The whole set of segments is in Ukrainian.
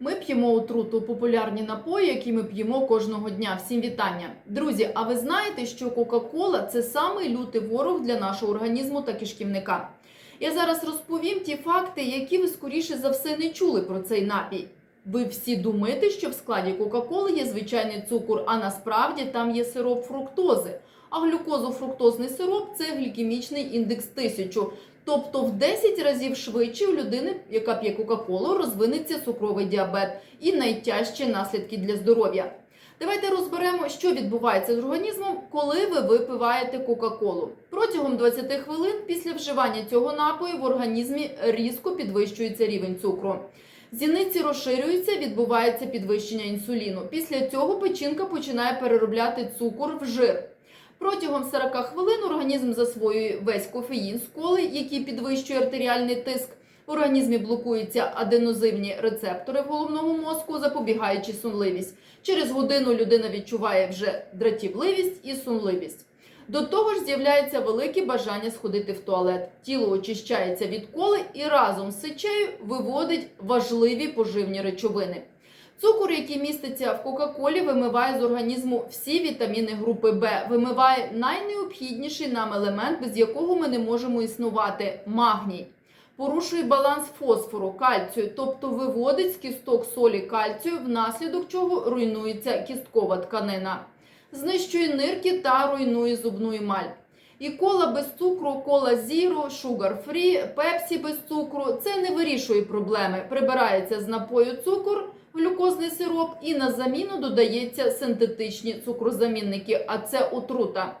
Ми п'ємо отруту популярні напої, які ми п'ємо кожного дня. Всім вітання, друзі. А ви знаєте, що Кока-Кола це самий лютий ворог для нашого організму та кишківника? Я зараз розповім ті факти, які ви скоріше за все не чули про цей напій. Ви всі думаєте, що в складі Кока-Коли є звичайний цукор, а насправді там є сироп фруктози. А глюкозофруктозний сироп це глікемічний індекс 1000. Тобто в 10 разів швидше у людини, яка п'є Кока-Колу, розвинеться цукровий діабет і найтяжчі наслідки для здоров'я. Давайте розберемо, що відбувається з організмом, коли ви випиваєте Кока-Колу. Протягом 20 хвилин після вживання цього напою в організмі різко підвищується рівень цукру. Зіниці розширюються, відбувається підвищення інсуліну. Після цього печінка починає переробляти цукор в жир. Протягом 40 хвилин організм засвоює весь кофеїн з коли, який підвищує артеріальний тиск. В організмі блокуються аденозивні рецептори в головному мозку, запобігаючи сонливість. Через годину людина відчуває вже дратівливість і сонливість. До того ж, з'являється велике бажання сходити в туалет. Тіло очищається від коли і разом з сечею виводить важливі поживні речовини. Цукор, який міститься в Кока-Колі, вимиває з організму всі вітаміни групи Б, вимиває найнеобхідніший нам елемент, без якого ми не можемо існувати магній. Порушує баланс фосфору, кальцію, тобто виводить з кісток солі кальцію, внаслідок чого руйнується кісткова тканина, знищує нирки та руйнує зубну емаль. І кола без цукру, кола зіро, шугар фрі, пепсі без цукру це не вирішує проблеми. Прибирається з напою цукор, глюкозний сироп, і на заміну додається синтетичні цукрозамінники, а це отрута.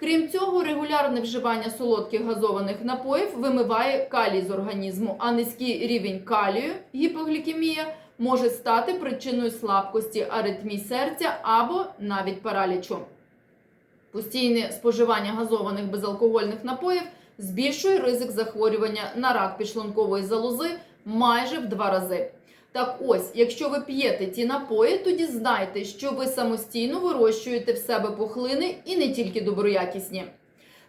Крім цього, регулярне вживання солодких газованих напоїв вимиває калій з організму, а низький рівень калію, гіпоглікемія, може стати причиною слабкості, аритмій серця або навіть паралічу. Постійне споживання газованих безалкогольних напоїв збільшує ризик захворювання на рак підшлункової залози майже в два рази. Так ось, якщо ви п'єте ті напої, тоді знайте, що ви самостійно вирощуєте в себе пухлини і не тільки доброякісні.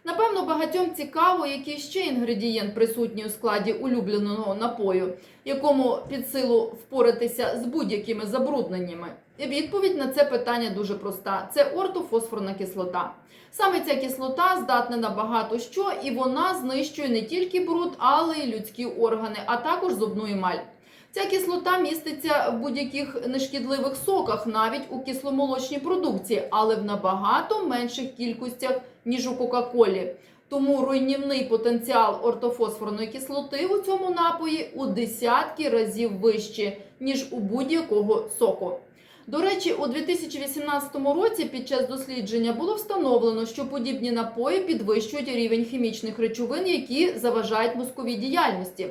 Напевно, багатьом цікаво, який ще інгредієнт присутній у складі улюбленого напою, якому під силу впоратися з будь-якими забрудненнями. І Відповідь на це питання дуже проста: це ортофосфорна кислота. Саме ця кислота здатна на багато що, і вона знищує не тільки бруд, але й людські органи, а також зубну емаль. Ця кислота міститься в будь-яких нешкідливих соках, навіть у кисломолочній продукції, але в набагато менших кількостях, ніж у Кока-Колі. Тому руйнівний потенціал ортофосфорної кислоти у цьому напої у десятки разів вищий, ніж у будь-якого соку. До речі, у 2018 році під час дослідження було встановлено, що подібні напої підвищують рівень хімічних речовин, які заважають мозковій діяльності.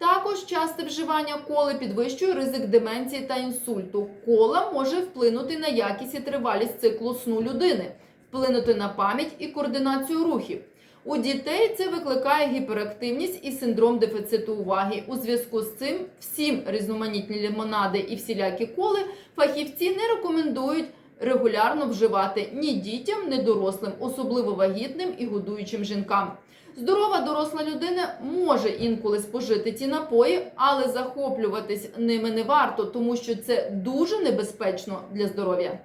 Також часте вживання коли підвищує ризик деменції та інсульту. Кола може вплинути на якість і тривалість циклу сну людини, вплинути на пам'ять і координацію рухів. У дітей це викликає гіперактивність і синдром дефіциту уваги. У зв'язку з цим всім різноманітні лимонади і всілякі коли фахівці не рекомендують регулярно вживати ні дітям, ні дорослим, особливо вагітним і годуючим жінкам. Здорова доросла людина може інколи спожити ці напої, але захоплюватись ними не варто, тому що це дуже небезпечно для здоров'я.